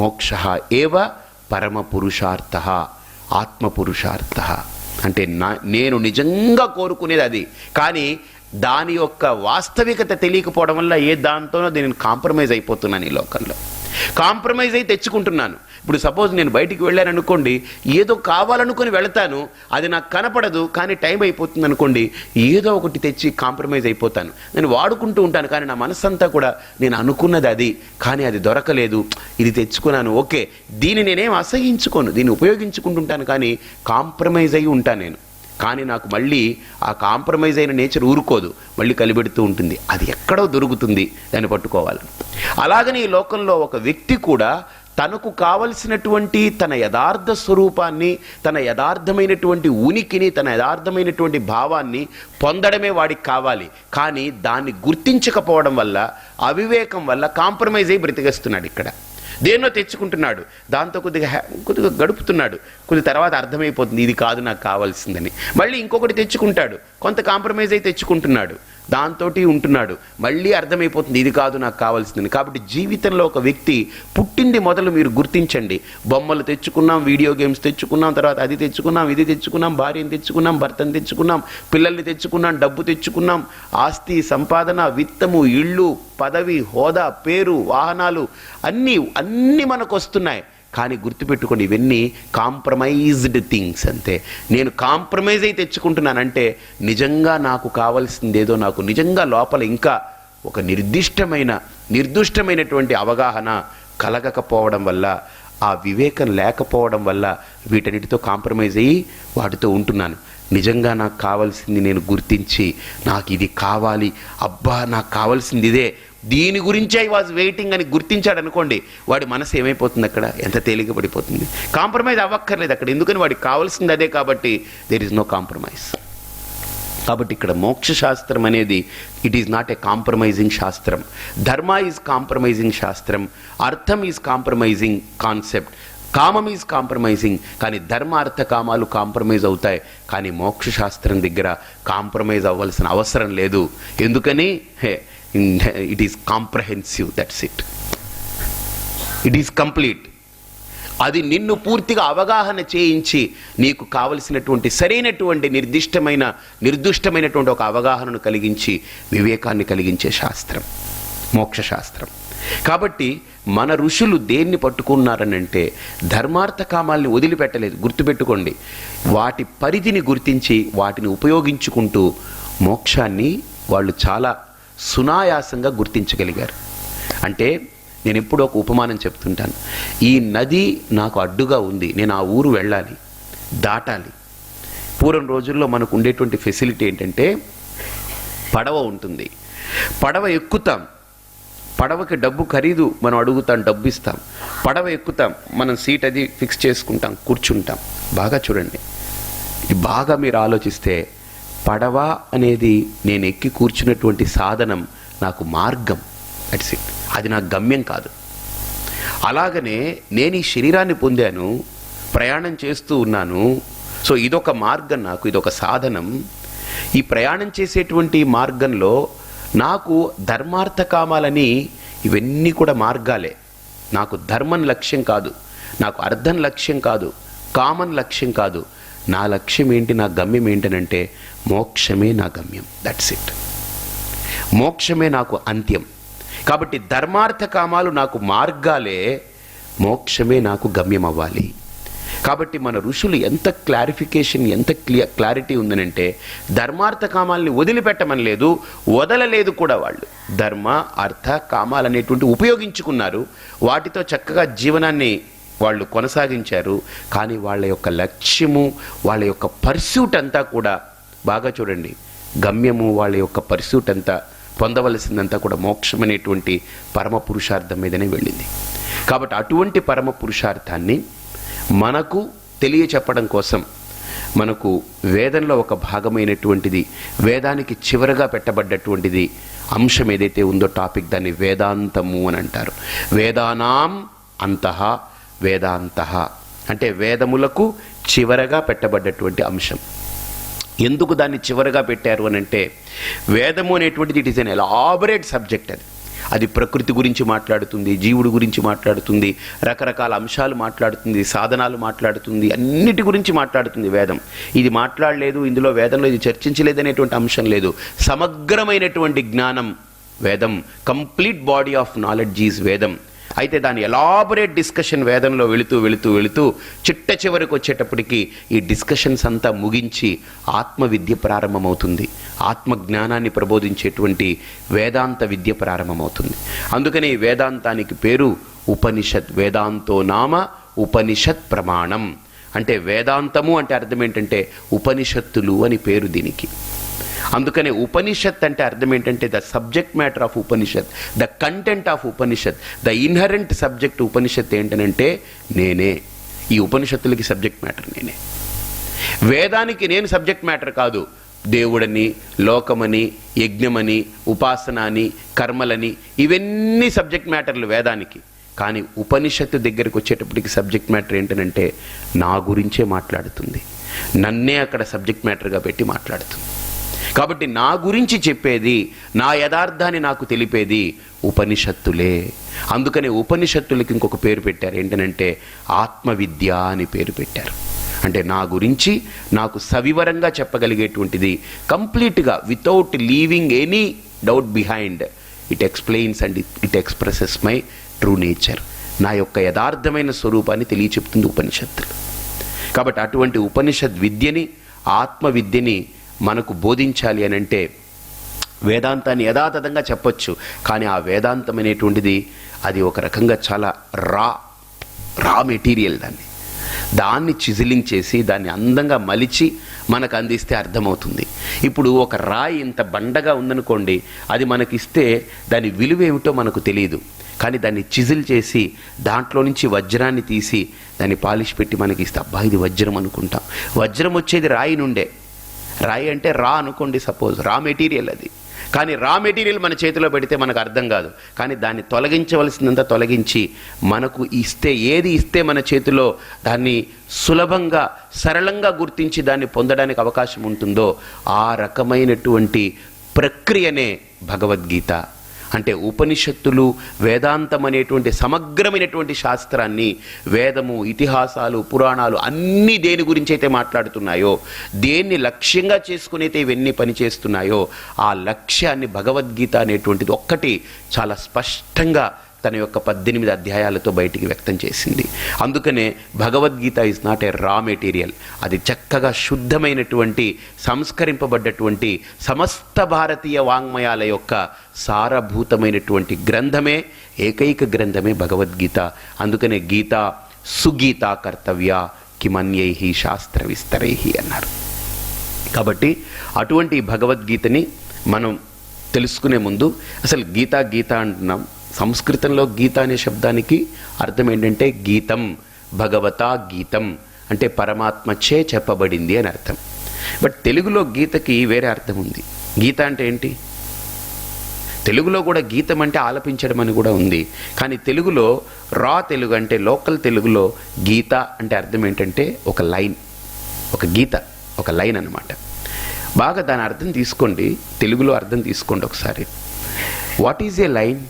మోక్ష ఏవ పరమ పురుషార్థ ఆత్మ పురుషార్థ అంటే నా నేను నిజంగా కోరుకునేది అది. కానీ దాని యొక్క వాస్తవికత తెలియకపోవడం వల్ల ఏ దాంతోనో దీనిని కాంప్రమైజ్ అయిపోతున్నాను ఈ లోకంలో. కాంప్రమైజ్ అయి తెచ్చుకుంటున్నాను. ఇప్పుడు సపోజ్ నేను బయటికి వెళ్ళాను అనుకోండి ఏదో కావాలనుకొని వెళతాను అది నాకు కనపడదు కానీ టైం అయిపోతుంది అనుకోండి ఏదో ఒకటి తెచ్చి కాంప్రమైజ్ అయిపోతాను. నేను వాడుకుంటూ ఉంటాను కానీ నా మనసంతా కూడా నేను అనుకున్నది అది కానీ అది దొరకలేదు ఇది తెచ్చుకున్నాను ఓకే. దీన్ని నేనేం అసహించుకోను దీన్ని ఉపయోగించుకుంటుంటాను కానీ కాంప్రమైజ్ అయి ఉంటాను నేను. కానీ నాకు మళ్ళీ ఆ కాంప్రమైజ్ అయిన నేచర్ ఊరుకోదు మళ్ళీ కలిపెడుతూ ఉంటుంది. అది ఎక్కడో దొరుకుతుంది దాన్ని పట్టుకోవాలి. అలాగని ఈ లోకంలో ఒక వ్యక్తి కూడా తనకు కావలసినటువంటి తన యథార్థ స్వరూపాన్ని తన యథార్థమైనటువంటి ఉనికిని తన యథార్థమైనటువంటి భావాన్ని పొందడమే వాడికి కావాలి. కానీ దాన్ని గుర్తించకపోవడం వల్ల అవివేకం వల్ల కాంప్రమైజ్ అయి బ్రతికేస్తున్నాడు ఇక్కడ. దేన్నో తెచ్చుకుంటున్నాడు. దాంతో కొద్దిగా కొద్దిగా గడుపుతున్నాడు. కొద్ది తర్వాత అర్థమైపోతుంది ఇది కాదు నాకు కావాల్సిందని. మళ్ళీ ఇంకొకటి తెచ్చుకుంటాడు. కొంత కాంప్రమైజ్ అయి తెచ్చుకుంటున్నాడు. దాంతో ఉంటున్నాడు. మళ్ళీ అర్థమైపోతుంది ఇది కాదు నాకు కావాల్సింది కాబట్టి జీవితంలో ఒక వ్యక్తి పుట్టింది మొదలు మీరు గుర్తించండి. బొమ్మలు తెచ్చుకున్నాం వీడియో గేమ్స్ తెచ్చుకున్నాం తర్వాత అది తెచ్చుకున్నాం ఇది తెచ్చుకున్నాం భార్యను తెచ్చుకున్నాం భర్తను తెచ్చుకున్నాం పిల్లల్ని తెచ్చుకున్నాం డబ్బు తెచ్చుకున్నాం. ఆస్తి సంపాదన విత్తము ఇళ్ళు పదవి హోదా పేరు వాహనాలు అన్నీ అన్నీ మనకు వస్తున్నాయి కానీ గుర్తుపెట్టుకోండి ఇవన్నీ కాంప్రమైజ్డ్ థింగ్స్ అంతే. నేను కాంప్రమైజ్ అయి తెచ్చుకుంటున్నానంటే నిజంగా నాకు కావాల్సిందేదో నాకు నిజంగా లోపల ఇంకా ఒక నిర్దిష్టమైన నిర్దిష్టమైనటువంటి అవగాహన కలగకపోవడం వల్ల ఆ వివేకం లేకపోవడం వల్ల వీటన్నిటితో కాంప్రమైజ్ అయ్యి వాటితో ఉంటున్నాను. నిజంగా నాకు కావాల్సింది నేను గుర్తించి నాకు ఇది కావాలి అబ్బా నాకు కావాల్సింది ఇదే దీని గురించి ఐ వాజ్ వెయిటింగ్ అని గుర్తించాడు అనుకోండి వాడి మనసు ఏమైపోతుంది అక్కడ? ఎంత తేలిక పడిపోతుంది. కాంప్రమైజ్ అవ్వక్కర్లేదు అక్కడ ఎందుకని వాడికి కావాల్సింది అదే కాబట్టి దేర్ ఇస్ నో కాంప్రమైజ్ కాబట్టి ఇక్కడ మోక్ష శాస్త్రం అనేది it is not a compromising శాస్త్రం. ధర్మ ఈజ్ కాంప్రమైజింగ్ శాస్త్రం అర్థం ఈజ్ కాంప్రమైజింగ్ కాన్సెప్ట్ కామం ఈజ్ కాంప్రమైజింగ్ కానీ ధర్మ అర్థ కామాలు కాంప్రమైజ్ అవుతాయి. కానీ మోక్ష శాస్త్రం దగ్గర కాంప్రమైజ్ అవ్వాల్సిన అవసరం లేదు. ఎందుకని? Hey it is comprehensive that's it it is complete అది నిన్ను పూర్తిగా అవగాహన చేయించి నీకు కావలసినటువంటి సరైనటువంటి నిర్దిష్టమైన నిర్దిష్టమైనటువంటి ఒక అవగాహనను కలిగించి వివేకాన్ని కలిగించే శాస్త్రం మోక్ష శాస్త్రం కాబట్టి మన ఋషులు దేన్ని పట్టుకున్నారనంటే ధర్మార్థ కామాల్ని వదిలిపెట్టలేదు. గుర్తుపెట్టుకోండి వాటి పరిధిని గుర్తించి వాటిని ఉపయోగించుకుంటూ మోక్షాన్ని వాళ్ళు చాలా సునాయాసంగా గుర్తించగలిగారు. అంటే నేను ఎప్పుడూ ఒక ఉపమానం చెప్తుంటాను. ఈ నది నాకు అడ్డుగా ఉంది. నేను ఆ ఊరు వెళ్ళాలి. దాటాలి. పూర్వం రోజుల్లో మనకు ఉండేటువంటి ఫెసిలిటీ ఏంటంటే పడవ ఉంటుంది. పడవ ఎక్కుతాం. పడవకి డబ్బు ఖరీదు. మనం అడుగుతాం డబ్బు ఇస్తాం పడవ ఎక్కుతాం. మనం సీట్ అది ఫిక్స్ చేసుకుంటాం కూర్చుంటాం. బాగా చూడండి. ఇది బాగా మీరు ఆలోచిస్తే పడవ అనేది నేను ఎక్కి కూర్చున్నటువంటి సాధనం నాకు మార్గం. దట్స్ ఇట్ అది నాకు గమ్యం కాదు. అలాగనే నేను ఈ శరీరాన్ని పొందాను ప్రయాణం చేస్తూ ఉన్నాను. సో ఇదొక మార్గం నాకు ఇదొక సాధనం. ఈ ప్రయాణం చేసేటువంటి మార్గంలో నాకు ధర్మార్థ కామాలని ఇవన్నీ కూడా మార్గాలే. నాకు ధర్మం లక్ష్యం కాదు. నాకు అర్థం లక్ష్యం కాదు. కామన్ లక్ష్యం కాదు. నా లక్ష్యం ఏంటి నా గమ్యం ఏంటనంటే మోక్షమే నా గమ్యం. దట్స్ ఇట్ మోక్షమే నాకు అంత్యం. కాబట్టి ధర్మార్థ కామాలు నాకు మార్గాలే మోక్షమే నాకు గమ్యం అవ్వాలి. కాబట్టి మన ఋషులు ఎంత క్లారిఫికేషన్ ఎంత క్లియర్ క్లారిటీ ఉందనంటే ధర్మార్థ కామాలని వదిలిపెట్టమని లేదు వదలలేదు కూడా వాళ్ళు. ధర్మ అర్థ కామాలు అనేటువంటి ఉపయోగించుకున్నారు. వాటితో చక్కగా జీవనాన్ని వాళ్ళు కొనసాగించారు. కానీ వాళ్ళ యొక్క లక్ష్యము వాళ్ళ యొక్క పర్స్యూట్ అంతా కూడా బాగా చూడండి. గమ్యము వాళ్ళ యొక్క పర్స్యూట్ అంతా పొందవలసిందంతా కూడా మోక్షం అనేటువంటి పరమ పురుషార్థం మీదనే వెళ్ళింది. కాబట్టి అటువంటి పరమ పురుషార్థాన్ని మనకు తెలియచెప్పడం కోసం మనకు వేదంలో ఒక భాగమైనటువంటిది వేదానికి చివరగా పెట్టబడ్డటువంటిది అంశం ఏదైతే ఉందో టాపిక్ దాన్ని వేదాంతము అని అంటారు. వేదానాం అంతః వేదాంత. అంటే వేదములకు చివరగా పెట్టబడ్డటువంటి అంశం. ఎందుకు దాన్ని చివరగా పెట్టారు అని అంటే వేదము అనేటువంటిది it is an elaborate subject అది. అది ప్రకృతి గురించి మాట్లాడుతుంది జీవుడు గురించి మాట్లాడుతుంది రకరకాల అంశాలు మాట్లాడుతుంది సాధనాలు మాట్లాడుతుంది అన్నిటి గురించి మాట్లాడుతుంది వేదం. ఇది మాట్లాడలేదు ఇందులో వేదంలో ఇది చర్చించలేదు అనేటువంటి అంశం లేదు. సమగ్రమైనటువంటి జ్ఞానం వేదం. Complete body of knowledge is వేదం. అయితే దాని ఎలాబొరేట్ డిస్కషన్ వేదంలో వెళుతూ వెళుతూ వెళుతూ చిట్ట చివరికి వచ్చేటప్పటికి ఈ డిస్కషన్స్ అంతా ముగించి ఆత్మ విద్య ప్రారంభమవుతుంది. ఆత్మజ్ఞానాన్ని ప్రబోధించేటువంటి వేదాంత విద్య ప్రారంభమవుతుంది. అందుకని ఈ వేదాంతానికి పేరు ఉపనిషత్ వేదాంతో నామ ఉపనిషత్ ప్రమాణం. అంటే వేదాంతము అంటే అర్థం ఏంటంటే ఉపనిషత్తులు అని పేరు దీనికి. అందుకనే ఉపనిషత్ అంటే అర్థం ఏంటంటే the subject matter of Upanishad the content of Upanishad the inherent subject Upanishad ఏంటనంటే నేనే. ఈ ఉపనిషత్తులకి సబ్జెక్ట్ మ్యాటర్ నేనే. వేదానికి నేను సబ్జెక్ట్ మ్యాటర్ కాదు. దేవుడని లోకమని యజ్ఞమని ఉపాసన అని కర్మలని ఇవన్నీ సబ్జెక్ట్ మ్యాటర్లు వేదానికి. కానీ ఉపనిషత్తు దగ్గరికి వచ్చేటప్పటికి సబ్జెక్ట్ మ్యాటర్ ఏంటనంటే నా గురించే మాట్లాడుతుంది. నన్నే అక్కడ సబ్జెక్ట్ మ్యాటర్గా పెట్టి మాట్లాడుతుంది. కాబట్టి నా గురించి చెప్పేది నా యథార్థాన్ని నాకు తెలిపేది ఉపనిషత్తులే. అందుకనే ఉపనిషత్తులకి ఇంకొక పేరు పెట్టారు. ఏంటనంటే ఆత్మవిద్య అని పేరు పెట్టారు. అంటే నా గురించి నాకు సవివరంగా చెప్పగలిగేటువంటిది కంప్లీట్గా without leaving any doubt behind it explains and it expresses my true nature నా యొక్క యథార్థమైన స్వరూపాన్ని తెలియచెప్తుంది ఉపనిషత్తులు. కాబట్టి అటువంటి ఉపనిషద్ విద్యని ఆత్మ విద్యని మనకు బోధించాలి అని అంటే వేదాంతాన్ని యథాతథంగా చెప్పొచ్చు. కానీ ఆ వేదాంతం అనేటువంటిది అది ఒక రకంగా చాలా రా రా మెటీరియల్ దాన్ని. దాన్ని చిజిలింగ్ చేసి దాన్ని అందంగా మలిచి మనకు అందిస్తే అర్థమవుతుంది. ఇప్పుడు ఒక రాయి ఇంత బండగా ఉందనుకోండి అది మనకిస్తే దాని విలువ ఏమిటో మనకు తెలియదు కానీ దాన్ని చిజిల్ చేసి దాంట్లో నుంచి వజ్రాన్ని తీసి దాన్ని పాలిష్ పెట్టి మనకి ఇస్తే అబ్బా ఇది వజ్రం అనుకుంటాం. వజ్రం వచ్చేది రాయి నుండే. రాయి అంటే రా అనుకోండి సపోజ్. రా మెటీరియల్ అది. కానీ రా మెటీరియల్ మన చేతిలో పెడితే మనకు అర్థం కాదు. కానీ దాన్ని తొలగించవలసిందంతా తొలగించి మనకు ఇస్తే ఏది ఇస్తే మన చేతిలో దాన్ని సులభంగా సరళంగా గుర్తించి దాన్ని పొందడానికి అవకాశం ఉంటుందో ఆ రకమైనటువంటి ప్రక్రియనే భగవద్గీత. అంటే ఉపనిషత్తులు వేదాంతం అనేటువంటి సమగ్రమైనటువంటి శాస్త్రాన్ని వేదము ఇతిహాసాలు పురాణాలు అన్నీ దేని గురించి అయితే మాట్లాడుతున్నాయో దేన్ని లక్ష్యంగా చేసుకుని అయితే ఇవన్నీ పనిచేస్తున్నాయో ఆ లక్ష్యాన్ని భగవద్గీత అనేటువంటిది ఒక్కటి చాలా స్పష్టంగా తన యొక్క పద్దెనిమిది అధ్యాయాలతో బయటికి వ్యక్తం చేసింది. అందుకనే Bhagavad Gita is not a raw material అది చక్కగా శుద్ధమైనటువంటి సంస్కరింపబడ్డటువంటి సమస్త భారతీయ వాంగ్మయాల యొక్క సారభూతమైనటువంటి గ్రంథమే ఏకైక గ్రంథమే భగవద్గీత. అందుకనే గీత సుగీత కర్తవ్య కిమన్యై శాస్త్ర విస్తరై అన్నారు. కాబట్టి అటువంటి భగవద్గీతని మనం తెలుసుకునే ముందు అసలు గీత గీత అంటున్నాం. సంస్కృతంలో గీత అనే శబ్దానికి అర్థం ఏంటంటే గీతం భగవతా గీతం అంటే పరమాత్మచే చెప్పబడింది అని అర్థం. బట్ తెలుగులో గీతకి వేరే అర్థం ఉంది. గీత అంటే ఏంటి? తెలుగులో కూడా గీతం అంటే ఆలపించడం అని కూడా ఉంది. కానీ తెలుగులో రా తెలుగు అంటే లోకల్ తెలుగులో గీత అంటే అర్థం ఏంటంటే ఒక లైన్ ఒక గీత ఒక లైన్ అన్నమాట. బాగా దాని అర్థం తీసుకోండి. తెలుగులో అర్థం తీసుకోండి ఒకసారి. What is a line?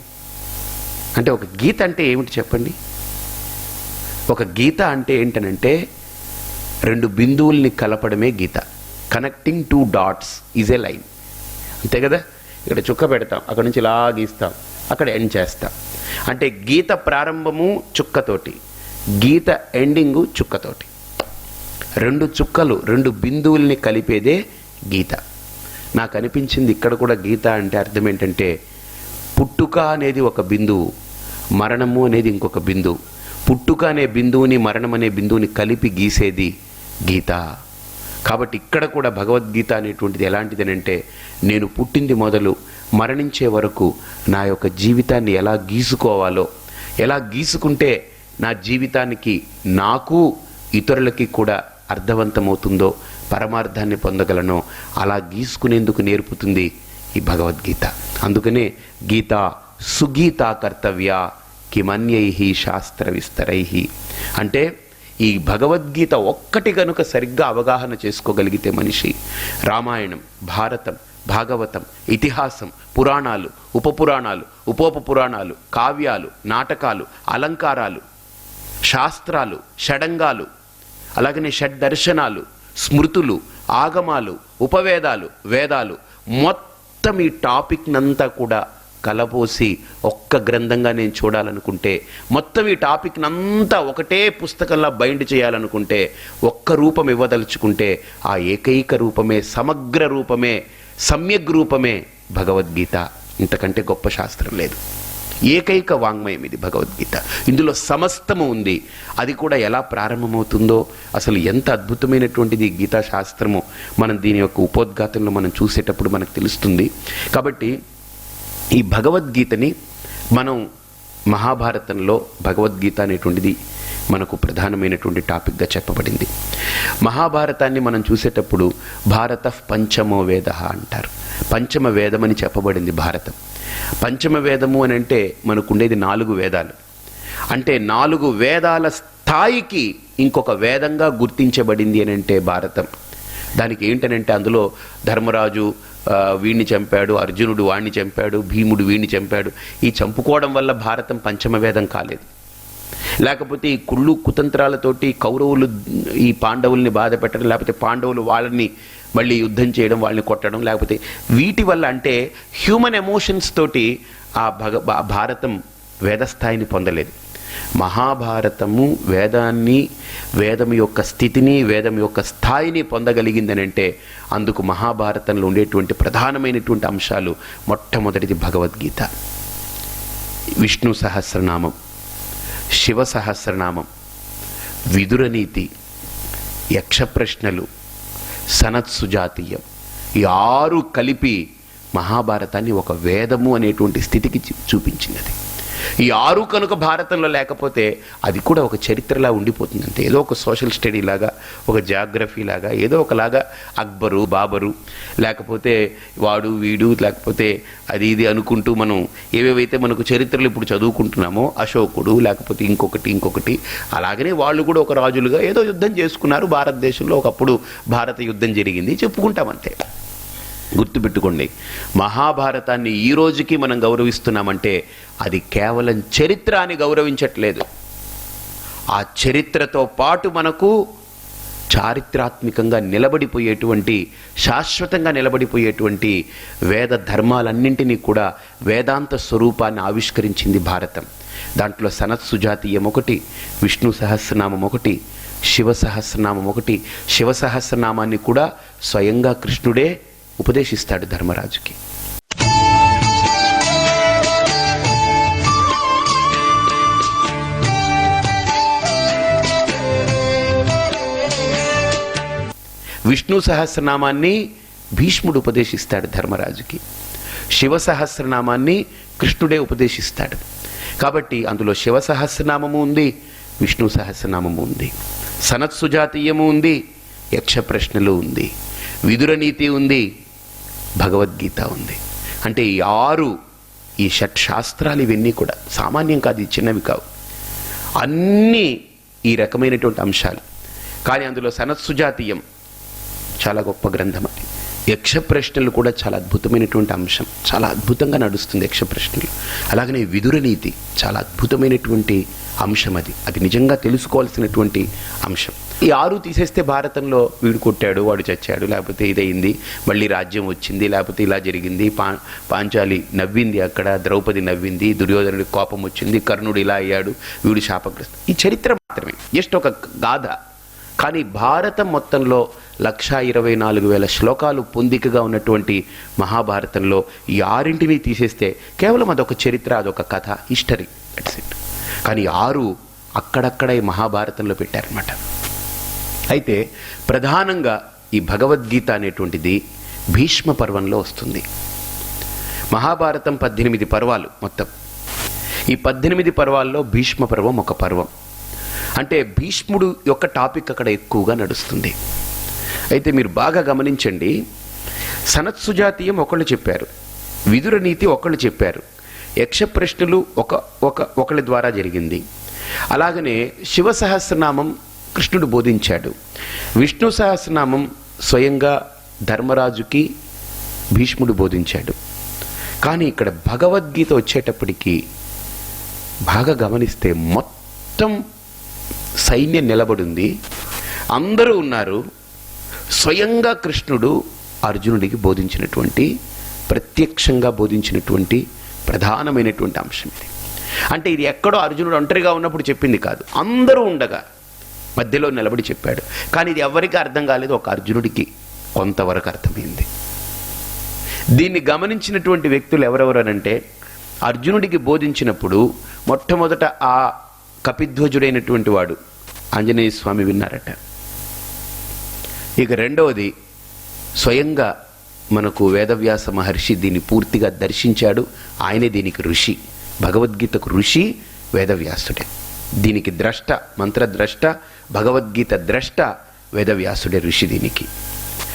అంటే ఒక గీత అంటే ఏమిటి చెప్పండి? ఒక గీత అంటే ఏంటనంటే రెండు బిందువుల్ని కలపడమే గీత. Connecting two dots is a line అంతే కదా? ఇక్కడ చుక్క పెడతాం అక్కడ నుంచి ఇలా గీస్తాం అక్కడ ఎండ్ చేస్తాం. అంటే గీత ప్రారంభము చుక్కతోటి గీత ఎండింగు చుక్కతోటి. రెండు చుక్కలు రెండు బిందువుల్ని కలిపేదే గీత. నాకు అనిపించింది ఇక్కడ కూడా గీత అంటే అర్థం ఏంటంటే పుట్టుక అనేది ఒక బిందువు మరణము అనేది ఇంకొక బిందువు. పుట్టుక అనే బిందువుని మరణం అనే బిందువుని కలిపి గీసేది గీత. కాబట్టి ఇక్కడ కూడా భగవద్గీత అనేటువంటిది ఎలాంటిదనంటే నేను పుట్టింది మొదలు మరణించే వరకు నా యొక్క జీవితాన్ని ఎలా గీసుకోవాలో ఎలా గీసుకుంటే నా జీవితానికి నాకు ఇతరులకి కూడా అర్థవంతమవుతుందో పరమార్థాన్ని పొందగలనో అలా గీసుకునేందుకు నేర్పుతుంది ఈ భగవద్గీత. అందుకనే గీత సుగీత కర్తవ్య కిమన్యై శాస్త్ర విస్తరై అంటే ఈ భగవద్గీత ఒక్కటి కనుక సరిగ్గా అవగాహన చేసుకోగలిగితే మనిషి రామాయణం భారతం భాగవతం ఇతిహాసం పురాణాలు ఉపపురాణాలు ఉపోప పురాణాలు కావ్యాలు నాటకాలు అలంకారాలు శాస్త్రాలు షడంగాలు అలాగనే షడ్దర్శనాలు స్మృతులు ఆగమాలు ఉపవేదాలు వేదాలు మొత్తం మొత్తం ఈ టాపిక్నంతా కూడా కలపోసి ఒక్క గ్రంథంగా నేను చూడాలనుకుంటే మొత్తం ఈ టాపిక్నంతా ఒకటే పుస్తకంలో బైండ్ చేయాలనుకుంటే ఒక్క రూపం ఇవ్వదలుచుకుంటే ఆ ఏకైక రూపమే సమగ్ర రూపమే సమ్యగ్ రూపమే భగవద్గీత. ఇంతకంటే గొప్ప శాస్త్రం లేదు. ఏకైక వాంగ్మయం ఇది భగవద్గీత. ఇందులో సమస్తము ఉంది. అది కూడా ఎలా ప్రారంభమవుతుందో అసలు ఎంత అద్భుతమైనటువంటిది గీతా శాస్త్రము మనం దీని యొక్క ఉపోద్ఘాతంలో మనం చూసేటప్పుడు మనకు తెలుస్తుంది. కాబట్టి ఈ భగవద్గీతని మనం మహాభారతంలో భగవద్గీత అనేటువంటిది మనకు ప్రధానమైనటువంటి టాపిక్గా చెప్పబడింది. మహాభారతాన్ని మనం చూసేటప్పుడు భారత పంచమో వేద అంటారు. పంచమ వేదం అని చెప్పబడింది భారతం. పంచమ వేదము అని అంటే మనకుండేది నాలుగు వేదాలు. అంటే నాలుగు వేదాల స్థాయికి ఇంకొక వేదంగా గుర్తించబడింది అని అంటే భారతం. దానికి ఏంటనంటే అందులో ధర్మరాజు వీణ్ణి చంపాడు అర్జునుడు వాణ్ణి చంపాడు భీముడు వీణ్ణి చంపాడు. ఈ చంపుకోవడం వల్ల భారతం పంచమ వేదం కాలేదు. లేకపోతే ఈ కుళ్ళు కుతంత్రాలతోటి కౌరవులు ఈ పాండవుల్ని బాధ పెట్టడం లేకపోతే పాండవులు వాళ్ళని మళ్ళీ యుద్ధం చేయడం వాళ్ళని కొట్టడం లేకపోతే వీటి వల్ల అంటే హ్యూమన్ ఎమోషన్స్ తోటి ఆ భగ భారతం వేదస్థాయిని పొందలేదు. మహాభారతము వేదాన్ని వేదం యొక్క స్థితిని వేదం యొక్క స్థాయిని పొందగలిగిందని అంటే అందుకు మహాభారతంలో ఉండేటువంటి ప్రధానమైనటువంటి అంశాలు మొట్టమొదటిది భగవద్గీత. విష్ణు సహస్రనామం. శివ సహస్రనామం విదురనీతి యక్ష ప్రశ్నలు సనత్సుజాతీయం. ఈ ఆరు కలిపి మహాభారతాన్ని ఒక వేదము అనేటువంటి స్థితికి చూ- చూపించినది. ఈ ఆరు కనుక భారతంలో లేకపోతే అది కూడా ఒక చరిత్రలా ఉండిపోతుంది అంతే ఏదో ఒక సోషల్ స్టడీ లాగా ఒక జాగ్రఫీ లాగా ఏదో ఒకలాగా అక్బరు బాబరు లేకపోతే వాడు వీడు లేకపోతే అది ఇది అనుకుంటూ మనం ఏవేవైతే మనకు చరిత్రలు ఇప్పుడు చదువుకుంటున్నామో అశోకుడు లేకపోతే ఇంకొకటి ఇంకొకటి అలాగనే వాళ్ళు కూడా ఒక రాజులుగా ఏదో యుద్ధం చేసుకున్నారు భారతదేశంలో. ఒకప్పుడు భారత యుద్ధం జరిగింది. చెప్పుకుంటాం అంతే గుర్తుపెట్టుకోండి మహాభారతాన్ని ఈ రోజుకి మనం గౌరవిస్తున్నామంటే అది కేవలం చరిత్ర అని గౌరవించట్లేదు. ఆ చరిత్రతో పాటు మనకు చారిత్రాత్మకంగా నిలబడిపోయేటువంటి శాశ్వతంగా నిలబడిపోయేటువంటి వేద ధర్మాలన్నింటినీ కూడా వేదాంత స్వరూపాన్ని ఆవిష్కరించింది భారతం. దాంట్లో సనత్ సుజాతీయం ఒకటి విష్ణు సహస్రనామం ఒకటి శివ సహస్రనామం ఒకటి శివ సహస్రనామాన్ని కూడా స్వయంగా కృష్ణుడే ఉపదేశిస్తాడు ధర్మరాజుకి. విష్ణు సహస్రనామాన్ని భీష్ముడు ఉపదేశిస్తాడు ధర్మరాజుకి. శివ సహస్రనామాన్ని కృష్ణుడే ఉపదేశిస్తాడు. కాబట్టి అందులో శివ సహస్రనామము ఉంది విష్ణు సహస్రనామము ఉంది సనత్సుజాతీయము ఉంది యక్ష ప్రశ్నలు ఉంది విదురనీతి ఉంది భగవద్గీత ఉంది. అంటే ఈ ఆరు ఈ షట్ శాస్త్రాలు ఇవన్నీ కూడా సామాన్యం కాదు ఇది చిన్నవి కావు. అన్నీ ఈ రకమైనటువంటి అంశాలు. కానీ అందులో సనత్సుజాతీయం చాలా గొప్ప గ్రంథం అది. యక్ష ప్రశ్నలు కూడా చాలా అద్భుతమైనటువంటి అంశం. చాలా అద్భుతంగా నడుస్తుంది యక్ష ప్రశ్నలు అలాగనే విదుర నీతి చాలా అద్భుతమైనటువంటి అంశం అది. అది నిజంగా తెలుసుకోవాల్సినటువంటి అంశం. ఈ ఆరు తీసేస్తే భారతంలో వీడు కొట్టాడు వాడు చచ్చాడు లేకపోతే ఇదైంది మళ్ళీ రాజ్యం వచ్చింది లేకపోతే ఇలా జరిగింది పా పాంచాలి నవ్వింది అక్కడ ద్రౌపది నవ్వింది దుర్యోధనుడి కోపం వచ్చింది కర్ణుడు ఇలా అయ్యాడు వీడు శాపగ్రస్త. ఈ చరిత్ర మాత్రమే. జస్ట్ ఒక గాథ. కానీ భారతం మొత్తంలో లక్షా ఇరవై నాలుగు వేల శ్లోకాలు పొందికగా ఉన్నటువంటి మహాభారతంలో ఈ ఆరింటిని తీసేస్తే కేవలం అదొక చరిత్ర అదొక కథ హిస్టరీ. దట్స్ ఇట్ కానీ ఆరు అక్కడక్కడ ఈ మహాభారతంలో పెట్టారనమాట అయితే ప్రధానంగా ఈ భగవద్గీత అనేటువంటిది భీష్మ పర్వంలో వస్తుంది. మహాభారతం పద్దెనిమిది పర్వాలు మొత్తం. ఈ పద్దెనిమిది పర్వాల్లో భీష్మ పర్వం ఒక పర్వం. అంటే భీష్ముడు యొక్క టాపిక్ అక్కడ ఎక్కువగా నడుస్తుంది. అయితే మీరు బాగా గమనించండి. సనత్సుజాతీయం ఒకళ్ళు చెప్పారు. విదుర నీతి ఒకళ్ళు చెప్పారు. యక్ష ప్రశ్నలు ఒక ఒక ఒకళ్ళ ద్వారా జరిగింది. అలాగనే శివ సహస్రనామం కృష్ణుడు బోధించాడు. విష్ణు సహస్రనామం స్వయంగా ధర్మరాజుకి భీష్ముడు బోధించాడు. కానీ ఇక్కడ భగవద్గీత వచ్చేటప్పటికీ బాగా గమనిస్తే మొత్తం సైన్యం నిలబడింది అందరూ ఉన్నారు. స్వయంగా కృష్ణుడు అర్జునుడికి బోధించినటువంటి ప్రత్యక్షంగా బోధించినటువంటి ప్రధానమైనటువంటి అంశం ఇది. అంటే ఇది ఎక్కడో అర్జునుడు ఒంటరిగా ఉన్నప్పుడు చెప్పింది కాదు. అందరూ ఉండగా మధ్యలో నిలబడి చెప్పాడు. కానీ ఇది ఎవరికి అర్థం కాలేదు ఒక అర్జునుడికి కొంతవరకు అర్థమైంది. దీన్ని గమనించినటువంటి వ్యక్తులు ఎవరెవరనంటే అర్జునుడికి బోధించినప్పుడు మొట్టమొదట ఆ కపిధ్వజుడైనటువంటి వాడు ఆంజనేయ స్వామి విన్నారట. ఇక రెండవది స్వయంగా మనకు వేదవ్యాస మహర్షి దీన్ని పూర్తిగా దర్శించాడు. ఆయనే దీనికి ఋషి. భగవద్గీతకు ఋషి వేదవ్యాసుడే. దీనికి ద్రష్ట మంత్రద్రష్ట భగవద్గీత ద్రష్ట వేదవ్యాసుడే ఋషి దీనికి.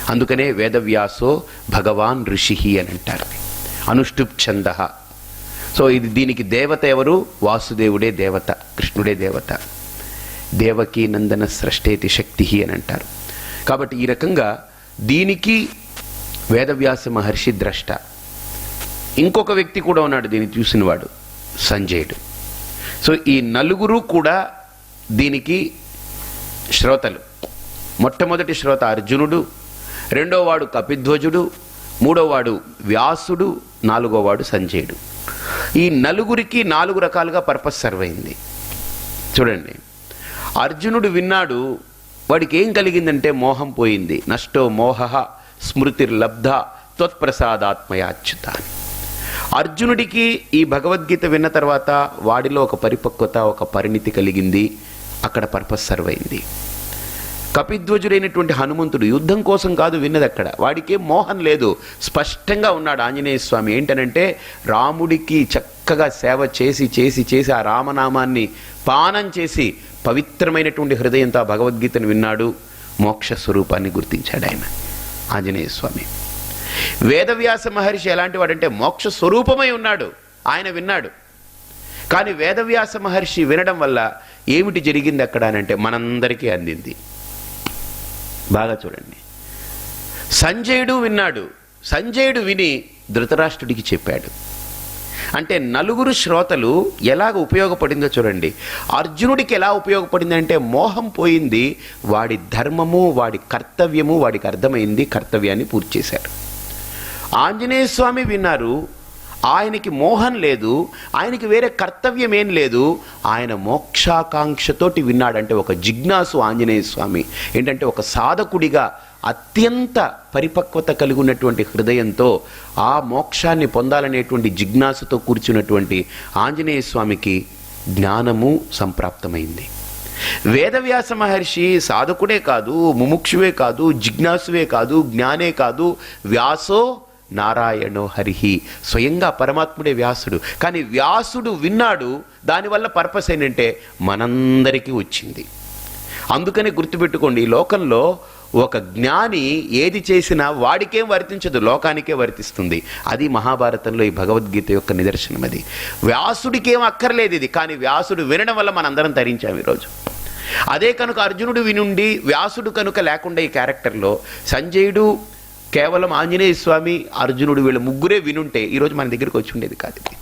అందుకనే వేదవ్యాసో భగవాన్ ఋషి అని అంటారు. అనుష్టుప్ ఛంద. సో ఇది దీనికి దేవత ఎవరు? వాసుదేవుడే దేవత కృష్ణుడే దేవత. దేవకీ నందన సృష్టేతి శక్తి అని అంటారు. కాబట్టి ఈ రకంగా దీనికి వేదవ్యాస మహర్షి ద్రష్ట. ఇంకొక వ్యక్తి కూడా ఉన్నాడు దీన్ని చూసినవాడు సంజయుడు. సో ఈ నలుగురు కూడా దీనికి శ్రోతలు. మొట్టమొదటి శ్రోత అర్జునుడు రెండోవాడు కపిధ్వజుడు మూడోవాడు వ్యాసుడు నాలుగోవాడు సంజయుడు. ఈ నలుగురికి నాలుగు రకాలుగా పర్పస్ సర్వ్ అయింది. చూడండి అర్జునుడు విన్నాడు వాడికి ఏం కలిగిందంటే మోహం పోయింది. నష్టో మోహ స్మృతిర్లబ్ధ త్వత్ప్రసాదాత్మయాచ్యుత అర్జునుడికి ఈ భగవద్గీత విన్న తర్వాత వాడిలో ఒక పరిపక్వత ఒక పరిణితి కలిగింది. అక్కడ పర్పస్ సర్వ్ అయింది. కపిధ్వజుడైనటువంటి హనుమంతుడు యుద్ధం కోసం కాదు విన్నది అక్కడ. వాడికి మోహం లేదు. స్పష్టంగా ఉన్నాడు ఆంజనేయ స్వామి ఏంటనంటే రాముడికి చక్కగా సేవ చేసి చేసి చేసి ఆ రామనామాన్ని పానం చేసి పవిత్రమైనటువంటి హృదయంతో ఆ భగవద్గీతను విన్నాడు. మోక్ష స్వరూపాన్ని గుర్తించాడు ఆయన. ఆంజనేయ స్వామి. వేదవ్యాస మహర్షి ఎలాంటి వాడంటే మోక్ష స్వరూపమై ఉన్నాడు. ఆయన విన్నాడు. కానీ వేదవ్యాస మహర్షి వినడం వల్ల ఏమిటి జరిగింది అక్కడ అని అంటే మనందరికీ అందింది. బాగా చూడండి. సంజయుడు విన్నాడు. సంజయుడు విని ధృతరాష్ట్రుడికి చెప్పాడు. అంటే నలుగురు శ్రోతలు ఎలాగ ఉపయోగపడిందో చూడండి. అర్జునుడికి ఎలా ఉపయోగపడింది అంటే మోహం పోయింది వాడి ధర్మము వాడి కర్తవ్యము వాడికి అర్థమైంది కర్తవ్యాన్ని పూర్తి చేశారు ఆంజనేయ స్వామి విన్నారు ఆయనకి మోహం లేదు ఆయనకి వేరే కర్తవ్యం ఏం లేదు ఆయన మోక్షాకాంక్షతోటి విన్నాడంటే ఒక జిజ్ఞాసు ఆంజనేయ స్వామి. ఏంటంటే ఒక సాధకుడిగా అత్యంత పరిపక్వత కలిగి ఉన్నటువంటి హృదయంతో ఆ మోక్షాన్ని పొందాలనేటువంటి జిజ్ఞాసుతో కూర్చున్నటువంటి ఆంజనేయ స్వామికి జ్ఞానము సంప్రాప్తమైంది. వేదవ్యాస మహర్షి సాధకుడే కాదు ముముక్షువే కాదు జిజ్ఞాసువే కాదు జ్ఞానే కాదు వ్యాసో నారాయణో హరిహి. స్వయంగా పరమాత్ముడే వ్యాసుడు. కానీ వ్యాసుడు విన్నాడు దానివల్ల పర్పస్ ఏంటంటే మనందరికీ వచ్చింది. అందుకని గుర్తుపెట్టుకోండి ఈ లోకంలో ఒక జ్ఞాని ఏది చేసినా వాడికేం వర్తించదు లోకానికే వర్తిస్తుంది. అది మహాభారతంలో ఈ భగవద్గీత యొక్క నిదర్శనం అది. వ్యాసుడికేం అక్కర్లేదు ఇది కానీ వ్యాసుడు వినడం వల్ల మనందరం తరించాం ఈరోజు. అదే కనుక అర్జునుడు వినుండి వ్యాసుడు కనుక లేకుండా ఈ క్యారెక్టర్లో సంజయుడు కేవలం ఆంజనేయ స్వామి అర్జునుడు వీళ్ళ ముగ్గురే వినుంటే ఈరోజు మన దగ్గరికి వచ్చి ఉండేది కాదు ఇది.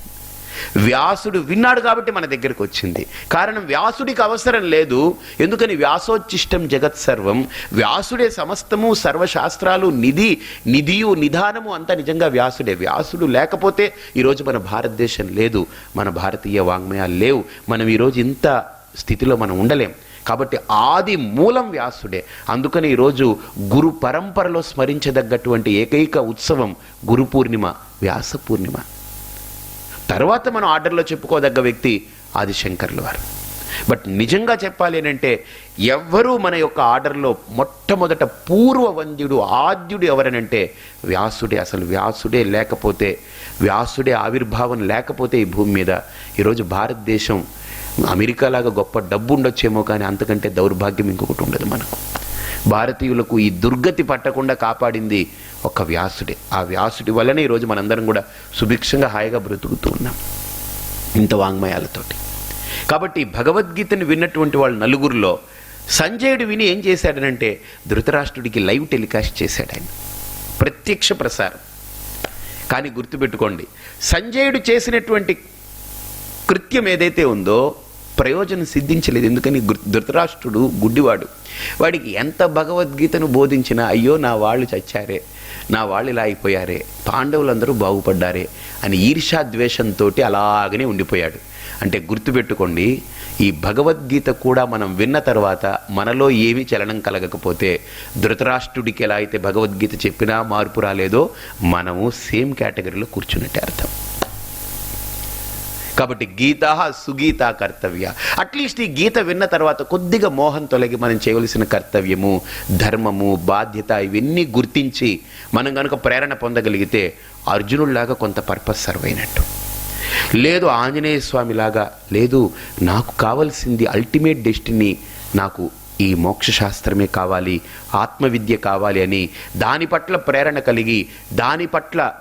వ్యాసుడు విన్నాడు కాబట్టి మన దగ్గరకు వచ్చింది. కారణం వ్యాసుడికి అవసరం లేదు. ఎందుకని? వ్యాసోచ్చిష్టం జగత్ సర్వం. వ్యాసుడే సమస్తము సర్వశాస్త్రాలు నిధి నిధియు నిధానము అంతా నిజంగా వ్యాసుడే. వ్యాసుడు లేకపోతే ఈరోజు మన భారతదేశం లేదు. మన భారతీయ వాంగ్మయాలు లేవు. మనం ఈరోజు ఇంత స్థితిలో మనం ఉండలేం. కాబట్టి ఆది మూలం వ్యాసుడే. అందుకని ఈరోజు గురు పరంపరలో స్మరించదగ్గటువంటి ఏకైక ఉత్సవం గురు పూర్ణిమ వ్యాస పూర్ణిమ. తర్వాత మనం ఆర్డర్లో చెప్పుకోదగ్గ వ్యక్తి ఆదిశంకర్ల వారు. బట్ నిజంగా చెప్పాలి ఏంటంటే ఎవ్వరూ మన యొక్క ఆర్డర్లో మొట్టమొదట పూర్వ వంద్యుడు ఆద్యుడు ఎవరనంటే వ్యాసుడే. అసలు వ్యాసుడే లేకపోతే వ్యాసుడే ఆవిర్భావం లేకపోతే ఈ భూమి మీద. ఈరోజు భారతదేశం అమెరికా లాగా గొప్ప డబ్బు ఉండొచ్చేమో కానీ అంతకంటే దౌర్భాగ్యం ఇంకొకటి ఉండదు మనకు. భారతీయులకు ఈ దుర్గతి పట్టకుండా కాపాడింది ఒక వ్యాసుడే. ఆ వ్యాసుడి వల్లనే ఈరోజు మనందరం కూడా సుభిక్షంగా హాయిగా బ్రతుకుతూ ఉన్నాం. ఇంత వాంగ్మయాలతోటి. కాబట్టి భగవద్గీతను విన్నటువంటి వాళ్ళు నలుగురిలో సంజయుడు విని ఏం చేశాడనంటే ధృతరాష్ట్రుడికి లైవ్ టెలికాస్ట్ చేశాడు ఆయన. ప్రత్యక్ష ప్రసారం. కానీ గుర్తుపెట్టుకోండి సంజయుడు చేసినటువంటి కృత్యం ఏదైతే ఉందో ప్రయోజనం సిద్ధించలేదు. ఎందుకని? ధృతరాష్ట్రుడు గుడ్డివాడు. వాడికి ఎంత భగవద్గీతను బోధించినా అయ్యో నా వాళ్ళు చచ్చారే నా వాళ్ళు ఇలా అయిపోయారే పాండవులందరూ బాగుపడ్డారే అని ఈర్షాద్వేషంతో అలాగనే ఉండిపోయాడు. అంటే గుర్తుపెట్టుకోండి ఈ భగవద్గీత కూడా మనం విన్న తర్వాత మనలో ఏమీ చలనం కలగకపోతే ధృతరాష్ట్రుడికి ఎలా అయితే భగవద్గీత చెప్పినా మార్పు రాలేదో మనము సేమ్ కేటగిరీలో కూర్చున్నట్టే అర్థం. కాబట్టి గీత సుగీత కర్తవ్య. అట్లీస్ట్ ఈ గీత విన్న తర్వాత కొద్దిగా మోహం తొలగి మనం చేయవలసిన కర్తవ్యము ధర్మము బాధ్యత ఇవన్నీ గుర్తించి మనం కనుక ప్రేరణ పొందగలిగితే అర్జునుడిలాగా కొంత పర్పస్ సర్వ్ అయినట్టు. లేదు ఆంజనేయ స్వామిలాగా లేదు నాకు కావలసింది అల్టిమేట్ డెస్టినీ నాకు ఈ మోక్షశాస్త్రమే కావాలి ఆత్మవిద్య కావాలి అని దాని పట్ల ప్రేరణ కలిగి దాని పట్ల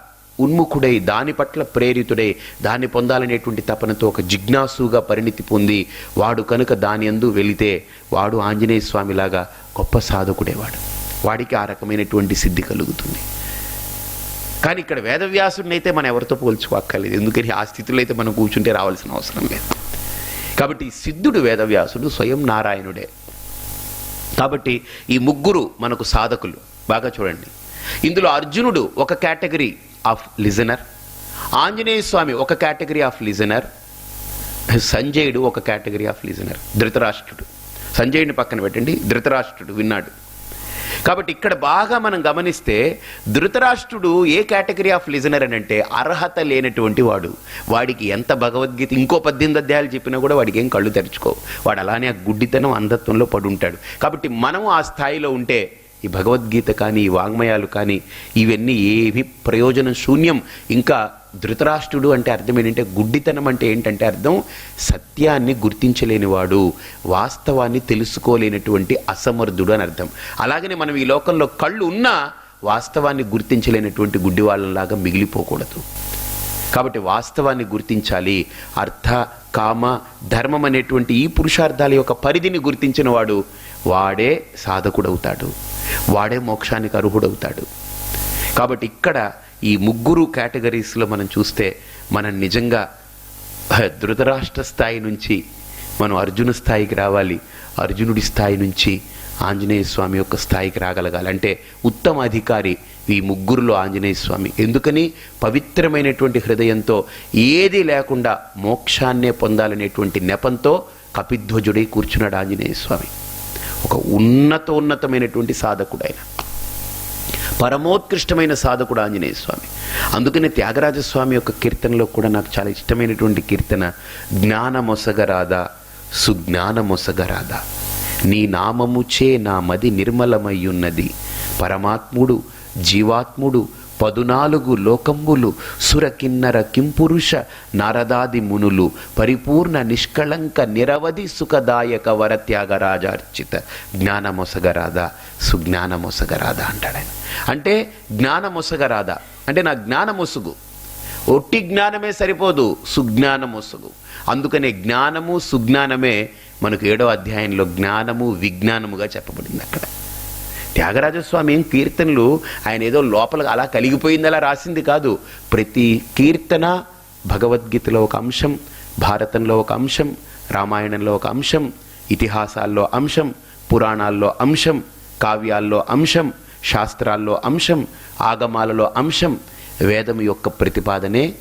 ఉన్ముఖుడై దాని పట్ల ప్రేరితుడై దాన్ని పొందాలనేటువంటి తపనతో ఒక జిజ్ఞాసుగా పరిణితి పొంది వాడు కనుక దాని అందు వెళితే వాడు ఆంజనేయ స్వామిలాగా గొప్ప సాధకుడేవాడు. వాడికి ఆ రకమైనటువంటి సిద్ధి కలుగుతుంది. కానీ ఇక్కడ వేదవ్యాసుడిని అయితే మనం ఎవరితో పోల్చుకోక్కర్లేదు. ఎందుకని? ఆ స్థితిలో అయితే మనం కూర్చుంటే రావాల్సిన అవసరం లేదు. కాబట్టి సిద్ధుడు వేదవ్యాసుడు స్వయం నారాయణుడే. కాబట్టి ఈ ముగ్గురు మనకు సాధకులు. బాగా చూడండి. ఇందులో అర్జునుడు ఒక category of listener. Anjaneya Swami ఒక కేటగిరీ ఆఫ్ లిజనర్. సంజయుడు ఒక కేటగిరీ ఆఫ్ లిజనర్. ధృతరాష్ట్రుడు. సంజయుడిని పక్కన పెట్టండి ధృతరాష్ట్రుడు విన్నాడు. కాబట్టి ఇక్కడ బాగా మనం గమనిస్తే ధృతరాష్ట్రుడు ఏ కేటగిరీ ఆఫ్ లిజనర్ అని అంటే అర్హత లేనటువంటి వాడు. వాడికి ఎంత భగవద్గీత ఇంకో పద్దెనిమిది అధ్యాయాలు చెప్పినా కూడా వాడికి ఏం కళ్ళు తెరుచుకో వాడు అలానే ఆ గుడ్డితనం అంధత్వంలో పడుంటాడు. కాబట్టి మనం ఆ స్థాయిలో ఉంటే ఈ భగవద్గీత కానీ ఈ వాంగ్మయాలు కానీ ఇవన్నీ ఏవి ప్రయోజనం శూన్యం. ఇంకా ధృతరాష్ట్రుడు అంటే అర్థం ఏంటంటే గుడ్డితనం అంటే ఏంటంటే అర్థం సత్యాన్ని గుర్తించలేనివాడు వాస్తవాన్ని తెలుసుకోలేనటువంటి అసమర్థుడు అని అర్థం. అలాగనే మనం ఈ లోకంలో కళ్ళు ఉన్నా వాస్తవాన్ని గుర్తించలేనటువంటి గుడ్డి వాళ్ళలాగా మిగిలిపోకూడదు. కాబట్టి వాస్తవాన్ని గుర్తించాలి. అర్థ కామ ధర్మం అనేటువంటి ఈ పురుషార్థాల యొక్క పరిధిని గుర్తించిన వాడు వాడే సాధకుడవుతాడు. వాడే మోక్షానికి అర్హుడవుతాడు. కాబట్టి ఇక్కడ ఈ ముగ్గురు కేటగిరీస్లో మనం చూస్తే మనం నిజంగా ధృతరాష్ట్ర స్థాయి నుంచి మనం అర్జున స్థాయికి రావాలి. అర్జునుడి స్థాయి నుంచి ఆంజనేయ స్వామి యొక్క స్థాయికి రాగలగాలి. అంటే ఉత్తమ అధికారి ఈ ముగ్గురులో ఆంజనేయ స్వామి. ఎందుకని? పవిత్రమైనటువంటి హృదయంతో ఏది లేకుండా మోక్షాన్నే పొందాలనేటువంటి నెపంతో కపిధ్వజుడై కూర్చున్నాడు ఆంజనేయ స్వామి. ఒక ఉన్నతోన్నతమైనటువంటి సాధకుడు ఆయన పరమోత్కృష్టమైన సాధకుడు ఆంజనేయ స్వామి. అందుకనే త్యాగరాజస్వామి యొక్క కీర్తనలో కూడా నాకు చాలా ఇష్టమైనటువంటి కీర్తన జ్ఞానమొసగరాదా సుజ్ఞానమొసగరాదా. నీ నామముచే నా మది నిర్మలమయ్యున్నది. పరమాత్ముడు జీవాత్ముడు పదునాలుగు లోకంబులు సురకిన్నర కింపురుష నారదాది మునులు పరిపూర్ణ నిష్కళంక నిరవధి సుఖదాయక వరత్యాగరాజార్చిత జ్ఞానమొసగరాదా సుజ్ఞానమొసగరాదా అంటాడు ఆయన. అంటే జ్ఞానమొసగరాదా అంటే నా జ్ఞానమొసుగు. ఒట్టి జ్ఞానమే సరిపోదు సుజ్ఞానమొసుగు. అందుకనే జ్ఞానము సుజ్ఞానమే మనకు ఏడో అధ్యాయంలో జ్ఞానము విజ్ఞానముగా చెప్పబడింది అక్కడ. త్యాగరాజస్వామి ఏం కీర్తనలు? ఆయన ఏదో లోపల అలా కలిగిపోయిందలా రాసింది కాదు. ప్రతి కీర్తన భగవద్గీతలో ఒక అంశం భారతంలో ఒక అంశం రామాయణంలో ఒక అంశం ఇతిహాసాల్లో అంశం పురాణాల్లో అంశం కావ్యాల్లో అంశం శాస్త్రాల్లో అంశం ఆగమాలలో అంశం వేదం యొక్క ప్రతిపాదనే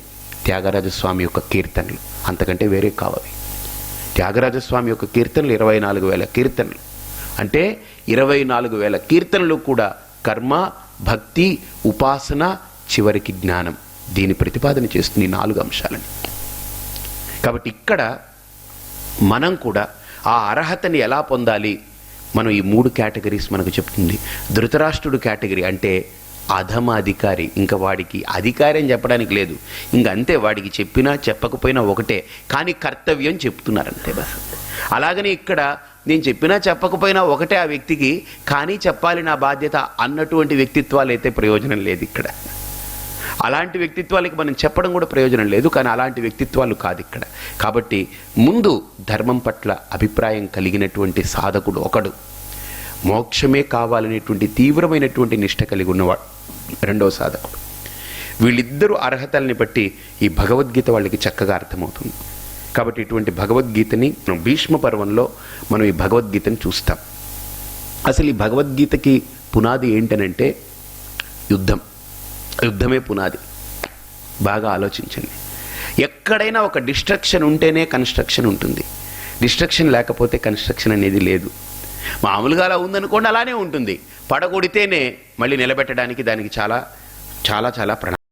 త్యాగరాజస్వామి యొక్క కీర్తనలు. అంతకంటే వేరే కావాలి. త్యాగరాజస్వామి యొక్క కీర్తనలు ఇరవై నాలుగు వేల కీర్తనలు. అంటే ఇరవై నాలుగు వేల కీర్తనలు కూడా కర్మ భక్తి ఉపాసన చివరికి జ్ఞానం. దీని ప్రతిపాదన చేస్తుంది ఈ నాలుగు అంశాలని. కాబట్టి ఇక్కడ మనం కూడా ఆ అర్హతని ఎలా పొందాలి? మనం ఈ మూడు కేటగిరీస్ మనకు చెప్తుంది. ధృతరాష్ట్రుడు కేటగిరీ అంటే అధమ అధికారి. ఇంకా వాడికి అధికారి అని చెప్పడానికి లేదు. ఇంక అంతే వాడికి చెప్పినా చెప్పకపోయినా ఒకటే. కానీ కర్తవ్యం చెప్తున్నారంతే బస్. అలాగని ఇక్కడ నేను చెప్పినా చెప్పకపోయినా ఒకటే ఆ వ్యక్తికి కానీ చెప్పాలి నా బాధ్యత అన్నటువంటి వ్యక్తిత్వాలు అయితే ప్రయోజనం లేదు ఇక్కడ. అలాంటి వ్యక్తిత్వాలకి మనం చెప్పడం కూడా ప్రయోజనం లేదు కానీ అలాంటి వ్యక్తిత్వాలు కాదు ఇక్కడ. కాబట్టి ముందు ధర్మం పట్ల అభిప్రాయం కలిగినటువంటి సాధకుడు ఒకడు. మోక్షమే కావాలనేటువంటి తీవ్రమైనటువంటి నిష్ట కలిగి ఉన్నవాడు రెండవ సాధకుడు. వీళ్ళిద్దరూ అర్హతల్ని బట్టి ఈ భగవద్గీత వాళ్ళకి చక్కగా అర్థమవుతుంది. కాబట్టి ఇటువంటి భగవద్గీతని మనం భీష్మ పర్వంలో మనం ఈ భగవద్గీతని చూస్తాం. అసలు ఈ భగవద్గీతకి పునాది ఏంటనంటే యుద్ధం. యుద్ధమే పునాది. బాగా ఆలోచించండి. ఎక్కడైనా ఒక డిస్ట్రక్షన్ ఉంటేనే కన్స్ట్రక్షన్ ఉంటుంది. డిస్ట్రక్షన్ లేకపోతే కన్స్ట్రక్షన్ అనేది లేదు. మామూలుగా అలా ఉందనుకోండి అలానే ఉంటుంది. పడగొడితేనే మళ్ళీ నిలబెట్టడానికి దానికి చాలా చాలా చాలా ప్రణా